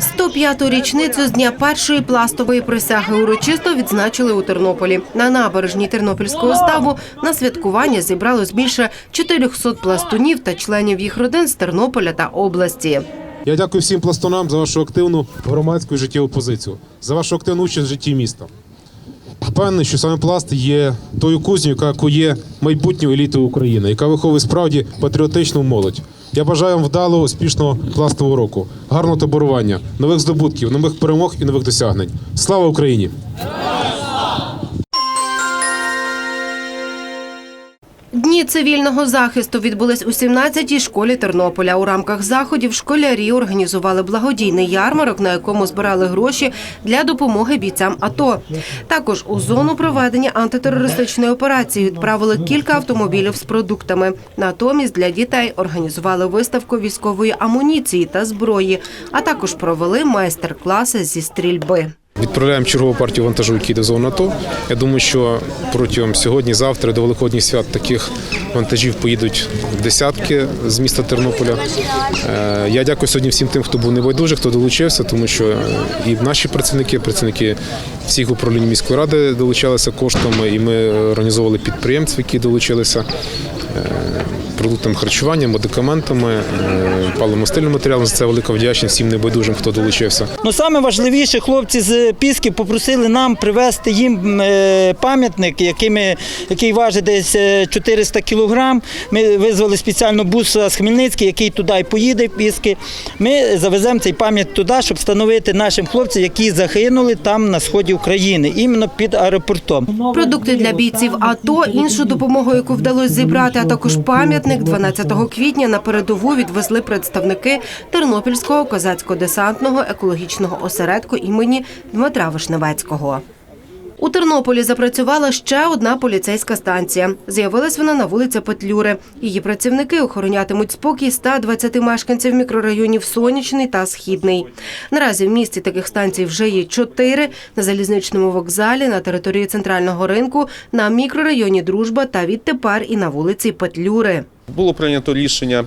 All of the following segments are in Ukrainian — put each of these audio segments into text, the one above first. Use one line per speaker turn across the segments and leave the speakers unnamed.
105-ту річницю з дня першої пластової присяги урочисто відзначили у Тернополі. На набережні Тернопільського ставу на святкування зібралось більше 400 пластунів та членів їх родин з Тернополя та області.
Я дякую всім пластунам за вашу активну громадську і життєву позицію, за вашу активну участь в житті міста. Впевнений, що саме пласт є тою кузню, яка кує майбутню еліту України, яка виховує справді патріотичну молодь. Я бажаю вам вдалого, успішного пластового року, гарного таборування, нових здобутків, нових перемог і нових досягнень. Слава Україні!
Дні цивільного захисту відбулись у 17-й школі Тернополя. У рамках заходів школярі організували благодійний ярмарок, на якому збирали гроші для допомоги бійцям АТО. Також у зону проведення антитерористичної операції відправили кілька автомобілів з продуктами. Натомість для дітей організували виставку військової амуніції та зброї, а також провели майстер-класи зі стрільби.
Відправляємо чергову партію вантажу, які йде в зону АТО. Я думаю, що протягом сьогодні, завтра до великодніх свят таких вантажів поїдуть десятки з міста Тернополя. Е, Я дякую сьогодні всім тим, хто був небайдужий, хто долучився, тому що і наші працівники, працівники всіх управлінь міської ради долучалися коштами, і ми організовували підприємців, які долучилися е, продуктами харчування, медикаментами, е, паливно-мастильним матеріалом. За це велика вдячність всім небайдужим, хто долучився.
Ну саме важливіше, хлопці з Піски попросили нам привезти їм е, пам'ятник, який, який важить десь е, 400 кілограм. Ми визвали спеціально бус з Хмельницький, який туди і поїде в Піски. Ми завеземо цей пам'ятник туди, щоб встановити нашим хлопцям, які загинули там на сході України, іменно під аеропортом.
Продукти для бійців АТО, іншу допомогу, яку вдалося зібрати, а також пам'ятник 12 квітня на передову відвезли представники Тернопільського козацько-десантного екологічного осередку імені Дмитра Вишневецького. У Тернополі запрацювала ще одна поліцейська станція. З'явилась вона на вулиці Петлюри. Її працівники охоронятимуть спокій 120 мешканців мікрорайонів Сонячний та Східний. Наразі в місті таких станцій вже є чотири на залізничному вокзалі, на території центрального ринку, на мікрорайоні Дружба та відтепер і на вулиці Петлюри.
Було прийнято рішення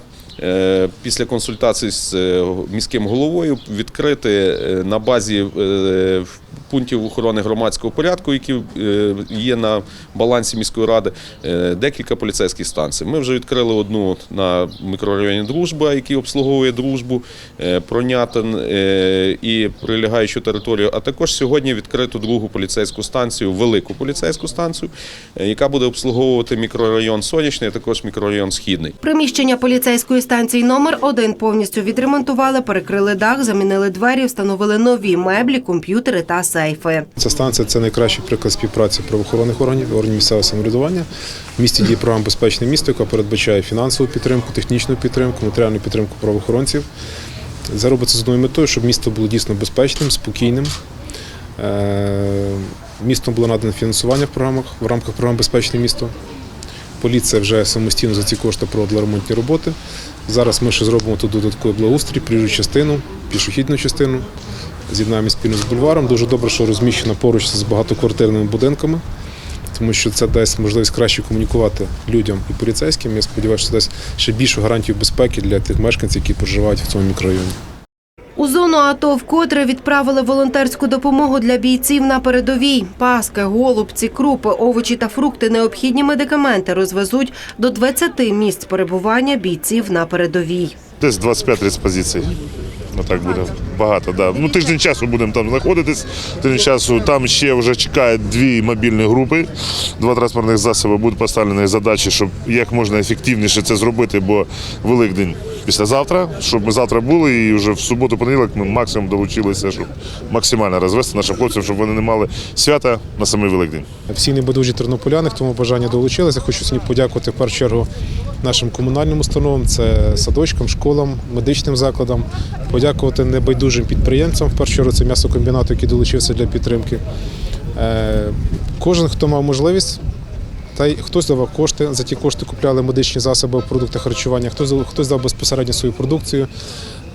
після консультацій з е, міським головою відкрити е, на базі е, пунктів охорони громадського порядку, які е, є на балансі міської ради, е, декілька поліцейських станцій. Ми вже відкрили одну на мікрорайоні Дружба, який обслуговує дружбу, е, Пронятин е, і прилегаючу територію. А також сьогодні відкрито другу поліцейську станцію, велику поліцейську станцію, е, яка буде обслуговувати мікрорайон Сонячний, а також мікрорайон Східний.
Приміщення поліцейської станції номер 1 повністю відремонтували, перекрили дах, замінили двері, встановили нові меблі, комп'ютери та сейфи.
Ця станція це найкращий приклад співпраці правоохоронних органів, органів місцевого самоврядування. В місті діє програма Безпечне місто, яка передбачає фінансову підтримку, технічну підтримку, матеріальну підтримку правоохоронців. Це робиться з одною метою, щоб місто було дійсно безпечним, спокійним. Е, Містом було надане фінансування в програмах в рамках програми Безпечне місто. Поліція вже самостійно за ці кошти проводила ремонтні роботи. Зараз ми ще зробимо тут додатковий благоустрій, проїжджу частину, пішохідну частину. З'єднаємо спільно з бульваром. Дуже добре, що розміщено поруч з багатоквартирними будинками, тому що це дасть можливість краще комунікувати людям і поліцейським. Я сподіваюся, що це дасть ще більшу гарантію безпеки для тих мешканців, які проживають в цьому мікрорайоні.
У зону АТО вкотре відправили волонтерську допомогу для бійців на передовій. Паски, голубці, крупи, овочі та фрукти, необхідні медикаменти розвезуть до 20 місць перебування бійців на передовій.
Десь 25-30 позицій. Ну так буде багато. Да. Ну тиждень часу будемо там знаходитись. Тиждень часу там ще вже чекають дві мобільні групи. Два транспортних засоби будуть поставлені задачі, щоб як можна ефективніше це зробити, бо Великдень післязавтра, щоб ми завтра були і вже в суботу-понеділок ми максимум долучилися, щоб максимально розвести нашим хлопцям, щоб вони не мали свята на самий Великдень.
Всі небайдужі тернополяни, хто мав бажання долучилися. Хочу сьогодні подякувати в першу чергу нашим комунальним установам, це садочкам, школам, медичним закладам, подякувати небайдужим підприємцям, в першу чергу це м'ясокомбінат, який долучився для підтримки. Е, Кожен, хто мав можливість, та й хтось давав кошти, за ті кошти купляли медичні засоби, продукти харчування, хтось, хтось дав безпосередньо свою продукцію.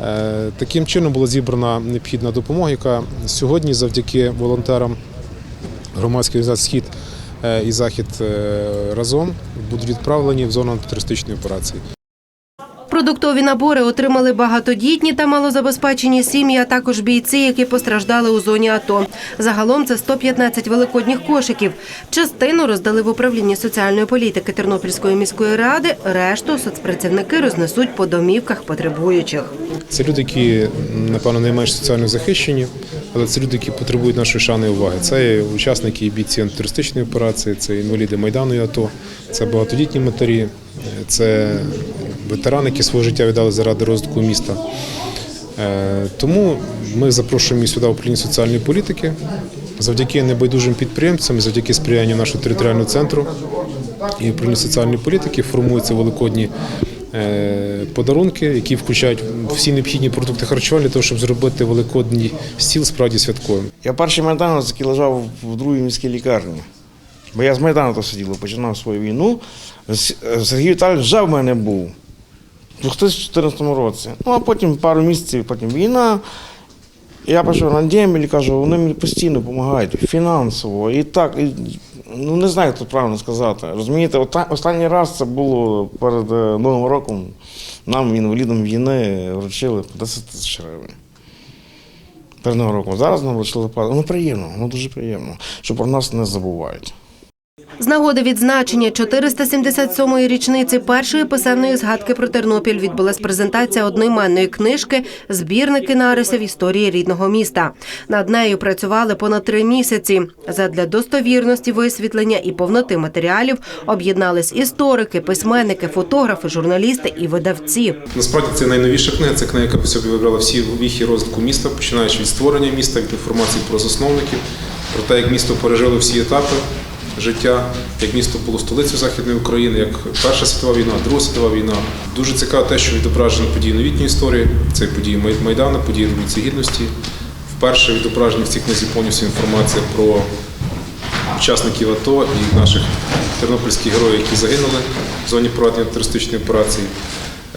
Е, Таким чином була зібрана необхідна допомога, яка сьогодні завдяки волонтерам громадської організації Схід е, і Захід разом будуть відправлені в зону антитерористичної операції.
Продуктові набори отримали багатодітні та малозабезпечені сім'ї, а також бійці, які постраждали у зоні АТО. Загалом це 115 великодніх кошиків. Частину роздали в управлінні соціальної політики Тернопільської міської ради. Решту соцпрацівники рознесуть по домівках потребуючих.
Це люди, які напевно найменш соціально захищені, але це люди, які потребують нашої шани і уваги. Це учасники і бійці антитерористичної операції, це інваліди Майдану і АТО, це багатодітні матері, це ветерани, які своє життя віддали заради розвитку міста. Е, Тому ми запрошуємо сюди управління соціальної політики. Завдяки небайдужим підприємцям, завдяки сприянню нашого територіального центру і управління соціальної політики формуються великодні е, подарунки, які включають всі необхідні продукти харчування для того, щоб зробити великодній стіл справді святковим.
Я перший майдановець, який лежав в другій міській лікарні. Бо я з Майдану то сидів, починав свою війну. Сергій Віталійович вже в мене був 2014 році. Ну, а потім пару місяців, потім війна. Я пішов на і кажу, вони мені постійно допомагають фінансово. І так, і, ну не знаю, як тут правильно сказати. Розумієте, останній раз це було перед е, Новим роком. Нам, інвалідам війни, вручили по 10 тисяч гривень перед Новим роком. Зараз нам вручили. Ну приємно, ну дуже приємно, що про нас не забувають.
З нагоди відзначення 477-ї річниці першої писемної згадки про Тернопіль відбулась презентація одноіменної книжки Збірники нарисів історії рідного міста. Над нею працювали понад три місяці. Задля достовірності висвітлення і повноти матеріалів об'єднались історики, письменники, фотографи, журналісти і видавці.
Насправді це найновіша книга. Це книга, яка по собі вибрала всі віхи розвитку міста, починаючи від створення міста, від інформації про засновників, про те, як місто пережило всі етапи життя, як місто було столицею Західної України, як Перша світова війна, Друга світова війна. Дуже цікаво те, що відображено події новітньої історії. Це події Майдану, події Революції Гідності. Вперше відображені в цій книзі повністю інформація про учасників АТО і наших тернопільських героїв, які загинули в зоні проведення терористичної операції.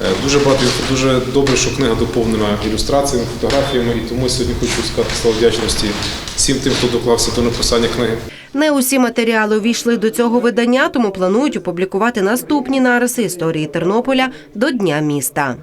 Е, Дуже багато дуже добре, що книга доповнена ілюстраціями, фотографіями, і тому я сьогодні хочу сказати слова вдячності всім тим, хто доклався до написання книги.
Не усі матеріали увійшли до цього видання, тому планують опублікувати наступні нариси історії Тернополя до Дня міста.